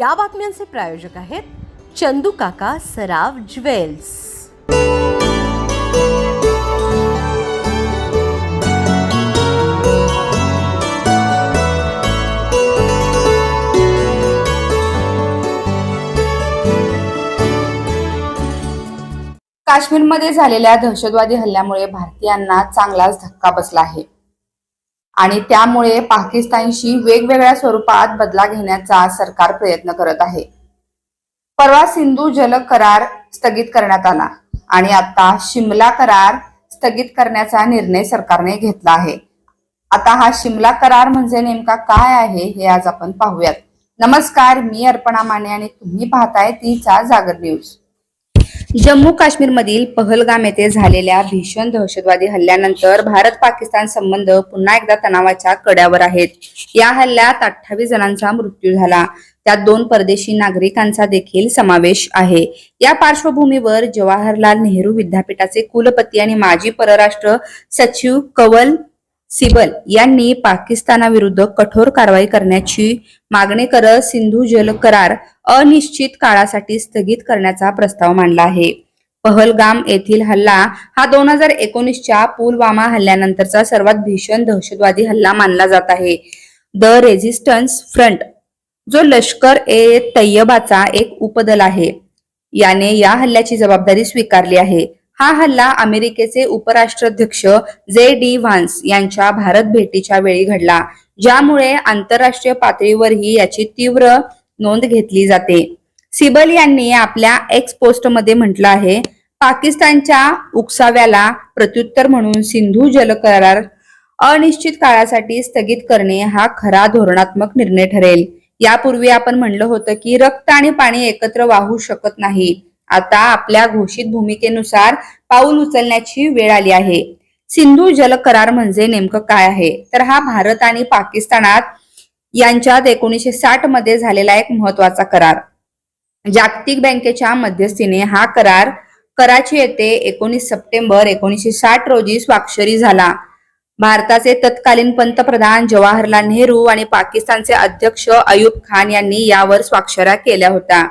या बातम्यांचे प्रायोजक आहेत चंदू काका सराव ज्वेल्स. काश्मीरमध्ये झालेल्या दहशतवादी हल्ल्यामुळे भारतीयांना चांगलाच धक्का बसला आहे. आणि त्यामुळे पाकिस्तानशी वेगवेगळ्या स्वरूपात बदला घेण्याचा सरकार प्रयत्न करत आहे. परवा सिंधू जल करार स्थगित करण्यात आला आणि आता शिमला करार स्थगित करण्याचा निर्णय सरकारने घेतला आहे. आता हा शिमला करार म्हणजे नेमका काय आहे हे आज आपण पाहूयात. नमस्कार मी अर्पणा माने आणि तुम्ही पाहताय तीचा जागर न्यूज. जम्मू काश्मीरमधील पहलगाम येथे झालेल्या भीषण दहशतवादी हल्ल्यानंतर भारत पाकिस्तान संबंध पुन्हा एकदा तणावाच्या कड्यावर आहेत. या हल्ल्यात अठ्ठावीस जणांचा मृत्यू झाला. त्यात दोन परदेशी नागरिकांचा देखील समावेश आहे. या पार्श्वभूमीवर जवाहरलाल नेहरू विद्यापीठाचे कुलपती आणि माजी परराष्ट्र सचिव कवल सिबल यांनी पाकिस्तानाविरुद्ध कठोर कारवाई करण्याची मागणी करत सिंधू जल करार अनिश्चित काळासाठी स्थगित करण्याचा प्रस्ताव मांडला आहे. पहलगाम येथील हल्ला हा दोन हजार एकोणीसच्या पुलवामा हल्ल्यानंतरचा सर्वात भीषण दहशतवादी हल्ला मानला जात आहे. द रेझिस्टन्स फ्रंट जो लष्कर ए तय्यबाचा एक उपदल आहे याने या हल्ल्याची जबाबदारी स्वीकारली आहे. हा हल्ला अमेरिकेचे उपराष्ट्राध्यक्ष जे डी व्हान्स यांच्या भारत भेटीच्या वेळी घडला ज्यामुळे आंतरराष्ट्रीय पातळीवरही याची तीव्र नोंद घेतली जाते. सिबल यांनी आपल्या एक्स पोस्टमध्ये म्हटलं आहे पाकिस्तानच्या उकसाव्याला प्रत्युत्तर म्हणून सिंधू जल करार अनिश्चित काळासाठी स्थगित करणे हा खरा धोरणात्मक निर्णय ठरेल. यापूर्वी आपण म्हणलं होतं की रक्त आणि पाणी एकत्र वाहू शकत नाही. आता आपल्या घोषित भूमिकेनुसार पाऊल उचलण्याची वेळ आली आहे. सिंधू जल करार म्हणजे नेमकं काय आहे? तर हा भारत आणि पाकिस्तानात यांच्यात एकोणीसशे साठमध्ये झालेला एक महत्त्वाचा करार. जागतिक बँकेच्या मध्यस्थीने हा करार कराची येथे एकोणीस सप्टेंबर एकोणीसशे साठ रोजी स्वाक्षरी झाला. भारताचे तत्कालीन पंतप्रधान जवाहरलाल नेहरू आणि पाकिस्तानचे अध्यक्ष अयुब खान यांनी यावर स्वाक्षऱ्या केल्या होत्या.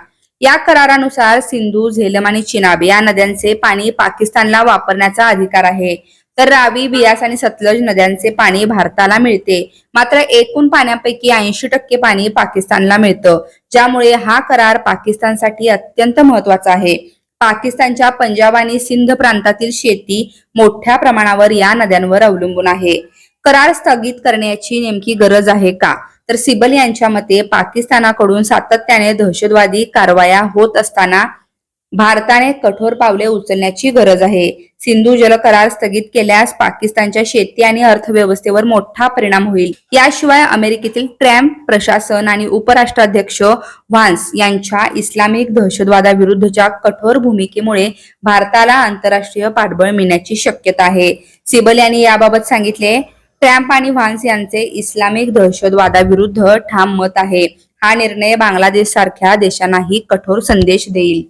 या करारानुसार सिंधू झेलम आणि चिनाब या नद्यांचे पाणी पाकिस्तानला वापरण्याचा अधिकार आहे. तर रावी बियास आणि सतलज नद्यांचे पाणी भारताला मिळते. मात्र एकूण पाण्यापैकी ऐंशी टक्के पाणी पाकिस्तानला मिळतं. ज्यामुळे हा करार पाकिस्तानसाठी अत्यंत महत्त्वाचा आहे. पाकिस्तानच्या पंजाब आणि सिंध प्रांतातील शेती मोठ्या प्रमाणावर या नद्यांवर अवलंबून आहे. करार स्थगित करण्याची नेमकी गरज आहे का? तर सिबल यांच्या मते पाकिस्तानाकडून सातत्याने दहशतवादी कारवाया होत असताना भारताने कठोर पावले उचलण्याची गरज आहे. सिंधू जल करार स्थगित केल्यास पाकिस्तानच्या शेती आणि अर्थव्यवस्थेवर मोठा परिणाम होईल. याशिवाय अमेरिकेतील ट्रम्प प्रशासन आणि उपराष्ट्राध्यक्ष व्हान्स यांच्या इस्लामिक दहशतवादाविरुद्धच्या कठोर भूमिकेमुळे भारताला आंतरराष्ट्रीय पाठबळ मिळण्याची शक्यता आहे. सिबल यांनी याबाबत सांगितले ट्रम्प आणि व्हान्स यांचे इस्लामिक दहशतवादाविरुद्ध ठाम मत आहे. हा निर्णय बांगलादेश सारख्या देशांनाही कठोर संदेश देईल.